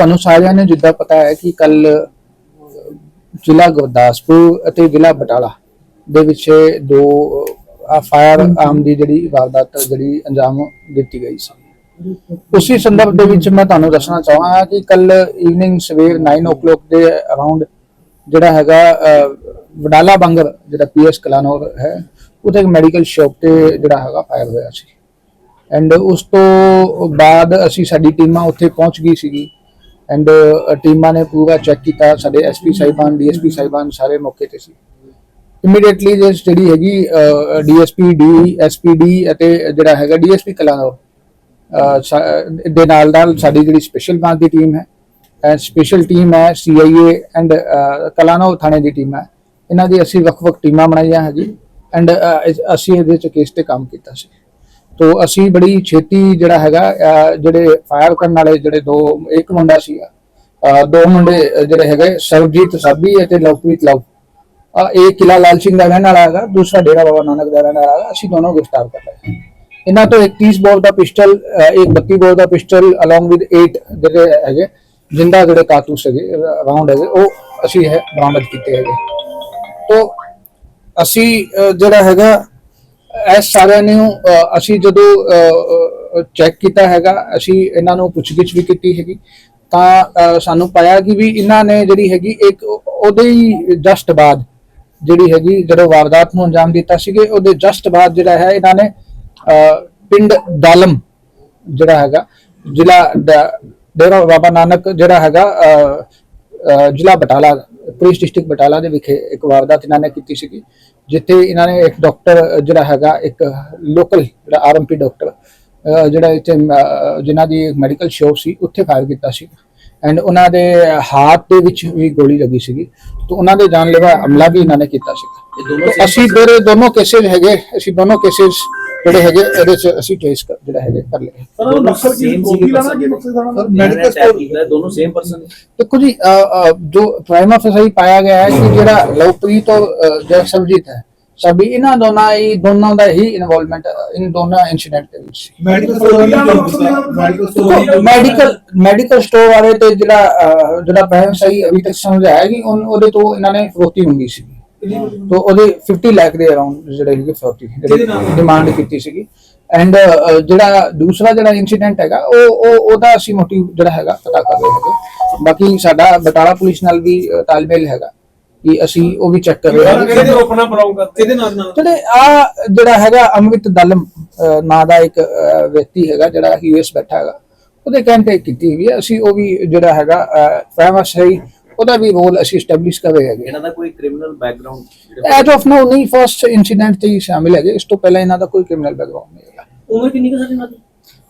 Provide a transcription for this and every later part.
ਤੁਹਾਨੂੰ ਸਾਰਿਆਂ ਨੇ ਜਿੱਦਾਂ ਪਤਾ ਹੈ ਕਿ ਕੱਲ ਜ਼ਿਲ੍ਹਾ ਗੁਰਦਾਸਪੁਰ ਅਤੇ ਜ਼ਿਲ੍ਹਾ ਬਟਾਲਾ ਦੇ ਵਿੱਚ ਦੋ ਫਾਇਰ ਆਰਮ ਦੀ ਜਿਹੜੀ ਵਾਰਦਾਤ, ਜਿਹੜੀ ਅੰਜਾਮ ਦਿੱਤੀ ਗਈ ਸੀ। ਉਸੇ ਸੰਦਰਭ ਦੇ ਵਿੱਚ ਮੈਂ ਤੁਹਾਨੂੰ ਦੱਸਣਾ ਚਾਹਾਂਗਾ ਕਿ ਕੱਲ ਈਵਨਿੰਗ ਸਵੇਰ 9:00 ਦੇ ਅਰਾਊਂਡ ਜਿਹੜਾ ਹੈਗਾ ਵਡਾਲਾ ਬੰਗਰ, ਜਿਹੜਾ ਪੀਐਸ ਕਲਾਨੌਰ ਹੈ, ਉੱਥੇ ਇੱਕ ਮੈਡੀਕਲ ਸ਼ਾਪ ਤੇ ਜਿਹੜਾ ਹੈਗਾ ਫਾਇਰ ਹੋਇਆ ਸੀ। ਐਂਡ ਉਸ ਤੋਂ ਬਾਅਦ ਅਸੀਂ ਸਾਡੀ ਟੀਮਾਂ ਉੱਥੇ ਪਹੁੰਚ ਗਈ ਸੀਗੀ। ਐਂਡ ਟੀਮਾਂ uh, ਨੇ ਪੂਰਾ ਚੈੱਕ ਕੀਤਾ ਸਾਡੇ ਐਸਪੀ ਸਾਹਿਬਾਨ ਡੀਐਸਪੀ ਸਾਹਿਬਾਨ ਸਾਰੇ ਮੌਕੇ ਤੇ ਸੀ। ਇਮੀਡੀਏਟਲੀ ਜੇ ਜਿਹੜੀ ਹੈਗੀ ਡੀਐਸਪੀ ਡੀ ਐਸਪੀਡੀ ਅਤੇ ਜਿਹੜਾ ਹੈਗਾ ਡੀਐਸਪੀ ਕਲਾਨੌਰ ਅਹ, ਸਾ- ਦੇ ਨਾਲ ਨਾਲ ਸਾਡੀ ਜਿਹੜੀ ਸਪੈਸ਼ਲ ਬ੍ਰਾਂਚ ਦੀ ਟੀਮ ਹੈ। ਐਂਡ ਸਪੈਸ਼ਲ ਟੀਮ ਹੈ ਸੀਆਈਏ ਐਂਡ ਕਲਾਨੌਰ ਥਾਣੇ ਦੀ ਟੀਮ ਹੈ। ਇਹਨਾਂ ਦੀ ਅਸੀਂ ਵੱਖ-ਵੱਖ ਟੀਮਾਂ ਬਣਾਈਆਂ ਹੈਗੀ। ਐਂਡ ਅਸੀਂ ਇਹਦੇ ਚ ਕੇਸ ਤੇ ਕੰਮ ਕੀਤਾ ਸੀ। ਤੋ ਅਸੀਂ ਬੜੀ ਛੇਤੀ ਜਿਹੜਾ ਹੈਗਾ ਜਿਹੜੇ ਫਾਇਰ ਕਰਨ ਵਾਲੇ ਜਿਹੜੇ ਦੋ, ਇੱਕ ਮੁੰਡਾ ਸੀ ਦੋ ਮੁੰਡੇ ਜਿਹੜੇ ਹੈਗੇ, ਸਰਬਜੀਤ ਸਾਬੀ ਅਤੇ ਲਵਪ੍ਰੀਤ ਲਵ। ਇਹ ਕਿਲਾ ਲਾਲ ਸਿੰਘ ਦਾ ਰਹਿਣ ਵਾਲਾ ਹੈਗਾ, ਦੂਸਰਾ ਡੇਰਾ ਬਾਬਾ ਨਾਨਕ ਦਾ ਰਹਿਣ ਵਾਲਾ ਹੈਗਾ, ਅਸੀਂ ਦੋਨੋਂ ਗ੍ਰਿਫਤਾਰ ਕਰ ਲਏ। ਇਹਨਾਂ ਤੋਂ ਇੱਕ 30 ਬੋਰ ਦਾ ਪਿਸਟਲ ਇੱਕ 32 ਬੋਰ ਦਾ ਪਿਸਟਲ ਅਲੋਂਗ ਵਿਦ 8 ਜਿਹੜੇ ਹੈਗੇ, ਜਿੰਦਾ ਜਿਹੜੇ ਕਾਰਤੂਸ ਹੈਗੇ ਰਾਉਂਡ ਹੈਗੇ, ਉਹ ਅਸੀਂ ਹੈ ਬਰਾਮਦ ਕੀਤੇ ਹੈਗੇ। ਤੋਂ, ਅਸੀਂ ਜਿਹੜਾ ਹੈਗਾ ਇਹ ਸਾਰਿਆਂ ਨੂੰ ਅਸੀਂ ਜਦੋਂ ਚੈੱਕ ਕੀਤਾ ਹੈਗਾ ਅਸੀਂ ਇਹਨਾਂ ਨੂੰ ਪੁੱਛਗਿੱਛ ਵੀ ਕੀਤੀ ਹੈਗੀ। ਤਾਂ ਸਾਨੂੰ ਪਾਇਆ ਕਿ ਵੀ ਇਹਨਾਂ ਨੇ ਜਿਹੜੀ ਹੈਗੀ ਇੱਕ ਉਹਦੇ ਹੀ ਜਸਟ ਬਾਅਦ ਜਿਹੜੀ ਹੈਗੀ ਜਦੋਂ ਵਾਰਦਾਤ ਨੂੰ ਅੰਜਾਮ ਦਿੱਤਾ ਸੀਗੇ ਉਹਦੇ ਜਸਟ ਬਾਅਦ ਜਿਹੜਾ ਹੈ ਇਹਨਾਂ ਨੇ ਅਹ, ਪਿੰਡ ਦਾਲਮ ਜਿਹੜਾ ਹੈਗਾ ਜ਼ਿਲ੍ਹਾ ਡੇਰਾ ਬਾਬਾ ਨਾਨਕ ਜਿਹੜਾ ਹੈਗਾ ਜ਼ਿਲ੍ਹਾ ਬਟਾਲਾ ਪੁਲਿਸ ਡਿਸਟ੍ਰਿਕਟ ਬਟਾਲਾ ਦੇ ਵਿਖੇ ਇੱਕ ਵਾਰਦਾਤ ਇਹਨਾਂ ਨੇ ਕੀਤੀ ਸੀਗੀ ਜਿੱਥੇ ਇਹਨਾਂ ਨੇ ਇੱਕ ਡਾਕਟਰ ਜਿਹੜਾ ਹੈਗਾ ਇੱਕ ਲੋਕਲ ਜਿਹੜਾ ਆਰਐਮਪੀ ਡਾਕਟਰ ਜਿਹੜਾ ਇੱਥੇ ਜਿਨ੍ਹਾਂ ਦੀ ਮੈਡੀਕਲ ਸ਼ੋਪ ਸੀ ਉੱਥੇ ਫਾਇਰ ਕੀਤਾ ਸੀ। ਐਂਡ ਉਹਨਾਂ ਦੇ ਹੱਥ ਦੇ ਵਿੱਚ ਵੀ ਗੋਲੀ ਲੱਗੀ ਸੀਗੀ। ਤੇ ਉਹਨਾਂ ਦੇ ਜਾਨਲੇਵਾ ਹਮਲਾ ਵੀ ਇਹਨਾਂ ਨੇ ਕੀਤਾ ਸੀ ਅਸੀਂ ਦੋਨੋਂ ਕੇਸਿਸ ਹੈਗੇ ਅਸੀਂ ਦੋਨੋਂ ਕੇਸਿਸ ਜਿਹੜੇ ਹੈਗੇ ਇਹਦੇ ਚ ਅਸੀਂ ਕੇਸ ਜਿਹੜਾ ਹੈਗੇ ਕਰ ਲਏ ਸਰ ਉਹ ਮਕਸਦ ਕੀ ਸੀਗੇ ਲਾਣਾ ਕੀ ਮਕਸਦ ਸਰ ਦਾ ਮੈਡੀਕਲ ਸਟੋਰ ਦੋਨੋਂ ਸੇਮ ਪਰਸਨ ਦੇਖੋ ਜੀ ਜੋ ਪ੍ਰਾਈਮ ਆਫਿਸਰ ਹੀ ਪਾਇਆ ਗਿਆ ਹੈ ਕਿ ਜਿਹੜਾ ਲਵਪ੍ਰੀਤ ਔਰ ਸਰਬਜੀਤ ਹੈ ਸਭੀ ਇਹਨਾਂ ਦੋਨਾਂ ਹੀ ਦੋਨਾਂ ਦਾ ਹੀ ਇਨਵੋਲਵਮੈਂਟ ਇਨ ਦੋਨਾਂ ਇਨਸੀਡੈਂਟ ਦੇ ਵਿੱਚ medical medical store medical medical store ਵਾਲੇ ਤੇ ਜਿਹੜਾ ਜਿਹੜਾ ਪ੍ਰਾਈਮ ਸਹੀ ਅਭੀ ਤੱਕ ਸਮਝਾਇਆ ਕਿ ਉਹਦੇ ਤੋਂ ਇਹਨਾਂ ਨੇ ਫਰੋਤੀ ਮੰਗੀ ਸੀ। ਤੋ ਉਹਦੇ 50 ਲੱਖ ਦੇ ਅਰਾਊਂਡ ਜਿਹੜੇ ਹੈਗੇ ਫਰੋਤੀ ਡਿਮਾਂਡ ਕੀਤੀ ਸੀਗੀ। ਐਂਡ ਜਿਹੜਾ ਦੂਸਰਾ ਜਿਹੜਾ ਇਨਸੀਡੈਂਟ ਹੈਗਾ ਉਹ ਉਹ ਉਹਦਾ ਅਸੀਂ ਮੋਟਿਵ ਜਿਹੜਾ ਹੈਗਾ ਪਤਾ ਕਰ ਰਹੇ ਹੈਗੇ। ਬਾਕੀ ਸਾਡਾ ਬਟਾਲਾ ਪੁਲਿਸ ਨਾਲ ਵੀ ਤਾਲਮੇਲ ਹੈਗਾ ਕਿ ਅਸੀਂ ਉਹ ਵੀ ਚੈੱਕ ਕਰ ਰਹੇ ਹਾਂ। ਕਿਹਦੇ ਆਪਣਾ ਬਲੌਂਗ ਕਰਦੇ? ਇਹਦੇ ਨਾਲ ਨਾਲ? ਜਿਹੜੇ ਆ ਜਿਹੜਾ ਹੈਗਾ ਅਮਿਤ ਦਲਮ ਨਾਂ ਦਾ ਇੱਕ ਵਿਅਕਤੀ ਹੈਗਾ ਜਿਹੜਾ ਯੂਐਸ ਬੈਠਾ ਹੈਗਾ। ਉਹਦੇ ਕਹਿਣ ਤੇ ਕੀਤੀ ਹੋਈ ਹੈ ਅਸੀਂ ਉਹ ਵੀ ਜਿਹੜਾ ਹੈਗਾ ਫੇਮਸ ਹੈ ਉਹਦਾ ਵੀ ਰੋਲ ਅਸੀਂ ਸਟੈਬਲਿਸ਼ ਕਰ ਰਹੇ ਹੈਗੇ। ਇਹਨਾਂ ਦਾ ਕੋਈ criminal background as of now ਨਹੀਂ ਫਰਸਟ ਇਨਸੀਡੈਂਟ ਤੇ ਹੀ ਸ਼ਾਮਿਲ ਹੈਗੇ। ਇਸ ਤੋਂ ਪਹਿਲਾਂ ਇਹਨਾਂ ਦਾ ਕੋਈ ਕ੍ਰਿਮੀਨਲ ਬੈਕਗ੍ਰਾਉਂਡ ਨਹੀਂ ਹੈਗਾ। ਉਮਰ ਕਿੰਨੀ ਕੁ ਸਰ ਇਹਨਾਂ ਦੀ?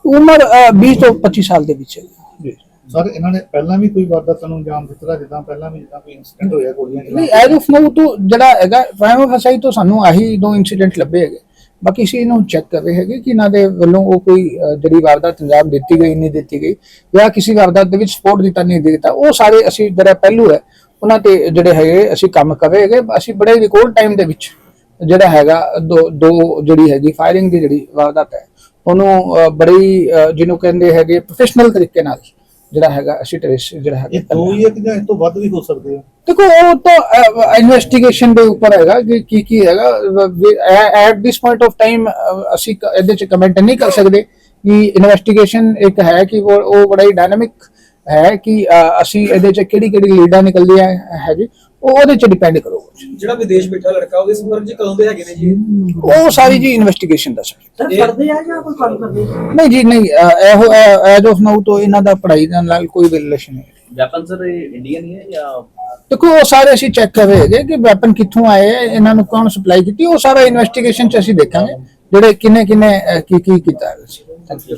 ਉਮਰ ਅਹ, 20 ਤੋਂ 25 ਸਾਲ ਦੇ ਵਿੱਚ ਹੈ। ਜੀ। ਸਰ ਇਹਨਾਂ ਨੇ ਪਹਿਲਾਂ ਵੀ ਕੋਈ ਵਾਰਦਾਤ ਨੂੰ ਅੰਜਾਮ ਦਿੱਤਾ ਜਿੱਦਾਂ ਪਹਿਲਾਂ ਵੀ ਜਿੱਦਾਂ ਕੋਈ ਇਨਸੀਡੈਂਟ ਹੋਇਆ ਗੋਲੀਆਂ ਨਹੀਂ ਐਜ ਆਫ ਨਾਓ ਤੋਂ ਜਿਹੜਾ ਹੈਗਾ ਫਾਇਮ ਫਸਾਈ ਤੋਂ ਸਾਨੂੰ ਆਹੀ ਦੋ ਇਨਸੀਡੈਂਟ ਲੱਭੇ ਹੈਗੇ। ਬਾਕੀ ਅਸੀਂ ਇਹਨੂੰ ਚੈੱਕ ਕਰ ਰਹੇ ਹੈਗੇ ਕਿ ਇਹਨਾਂ ਦੇ ਵੱਲੋਂ ਉਹ ਕੋਈ ਜਿਹੜੀ ਵਾਰਦਾਤ ਅੰਜਾਮ ਦਿੱਤੀ ਗਈ ਨਹੀਂ ਦਿੱਤੀ ਗਈ ਜਾਂ ਕਿਸੇ ਵਾਰਦਾਤ ਦੇ ਵਿੱਚ ਸਪੋਰਟ ਦਿੱਤਾ ਨਹੀਂ ਦਿੱਤਾ ਉਹ ਸਾਰੇ ਅਸੀਂ ਜਿਹੜਾ ਪਹਿਲੂ ਹੈ ਉਹਨਾਂ ਤੇ ਜਿਹੜੇ ਹੈਗੇ ਅਸੀਂ ਕੰਮ ਕਰ ਰਹੇ ਹੈਗੇ। ਅਸੀਂ ਬੜੇ ਰਿਕਾਰਡ ਟਾਈਮ ਦੇ ਵਿੱਚ ਜਿਹੜਾ ਹੈਗਾ ਦੋ ਦੋ ਜਿਹੜੀ ਹੈਗੀ ਫਾਇਰਿੰਗ ਦੀ ਜਿਹੜੀ ਵਾਰਦਾਤ ਹੈ ਉਹਨੂੰ ਅਹ, ਬੜੀ ਜਿਹਨੂੰ ਕਹਿੰਦੇ ਹੈਗੇ ਪ੍ਰੋਫੈਸ਼ਨਲ ਤਰੀਕੇ ਨਾਲ ਜਿਹੜਾ ਹੈਗਾ ਅਸੀਂ ਟ੍ਰੇਸ ਜਿਹੜਾ ਹੈਗਾ ਇਹ ਦੋ ਹੀ ਹੈ ਕਿ ਜਾਂ ਇਸ ਤੋਂ ਵੱਧ ਵੀ ਹੋ ਸਕਦੇ ਆ? ਦੇਖੋ ਉਹ ਤਾਂ ਇਨਵੈਸਟੀਗੇਸ਼ਨ ਦੇ ਉੱਪਰ ਹੈਗਾ ਕਿ ਕੀ ਕੀ ਹੈਗਾ। At this point of time ਅਸੀਂ ਇਹਦੇ ਚ ਕਮੈਂਟ ਨਹੀਂ ਕਰ ਸਕਦੇ ਕਿ ਇਨਵੈਸਟੀਗੇਸ਼ਨ ਇੱਕ ਹੈ ਕਿ ਉਹ ਬੜਾ ਹੀ ਡਾਇਨਾਮਿਕ ਹੈ ਕਿ ਅਸੀਂ ਇਹਦੇ ਚ ਕਿਹੜੀ ਕਿਹੜੀ ਲੀਡਾਂ ਨਿਕਲਦੀਆਂ ਹੈ ਜੀ ਉਹ ਉਹਦੇ ਚ ਡਿਪੈਂਡ ਕਰੂਗਾ। ਜਿਹੜਾ ਵਿਦੇਸ਼ ਬੈਠਾ ਲੜਕਾ ਉਹਦੇ ਸੰਪਰਕ ਚ ਕਦੋਂ ਦੇ ਹੈਗੇ ਨੇ ਜੀ ਉਹ ਸਾਰੀ ਜੀ ਇਨਵੈਸਟੀਗੇਸ਼ਨ ਦਾ ਸਰ ਸਰ ਪੜਦੇ ਆ ਜਾਂ ਕੋਈ ਕੰਮ ਕਰਦੇ ਨਹੀਂ ਜੀ ਨਹੀਂ ਅ, ਇਹੋ ਐਜ ਆਫ ਨਾਓ ਤੋਂ ਇਹਨਾਂ ਦਾ ਪੜ੍ਹਾਈ ਦੇ ਨਾਲ ਕੋਈ ਰਿਲੇਸ਼ਨ ਨਹੀਂ। ਵੈਪਨ ਸਰ ਇੰਡੀਅਨ ਹੀ ਹੈ ਜਾਂ ਦੇਖੋ ਉਹ ਸਾਰੇ ਅਸੀਂ ਚੈੱਕ ਕਰ ਰਹੇ ਹੈਗੇ ਕਿ ਵੈਪਨ ਕਿੱਥੋਂ ਆਏ ਹੈ, ਇਹਨਾਂ ਨੂੰ ਕੌਣ ਸਪਲਾਈ ਕੀਤੀ ਉਹ ਸਾਰਾ ਇਨਵੈਸਟੀਗੇਸ਼ਨ ਚ ਅਸੀਂ ਦੇਖਾਂਗੇ ਜਿਹੜੇ ਕਿੰਨੇ ਕਿੰਨੇ ਅਹ, ਕੀ ਕੀ ਕੀਤਾ ਹੈ। Thank you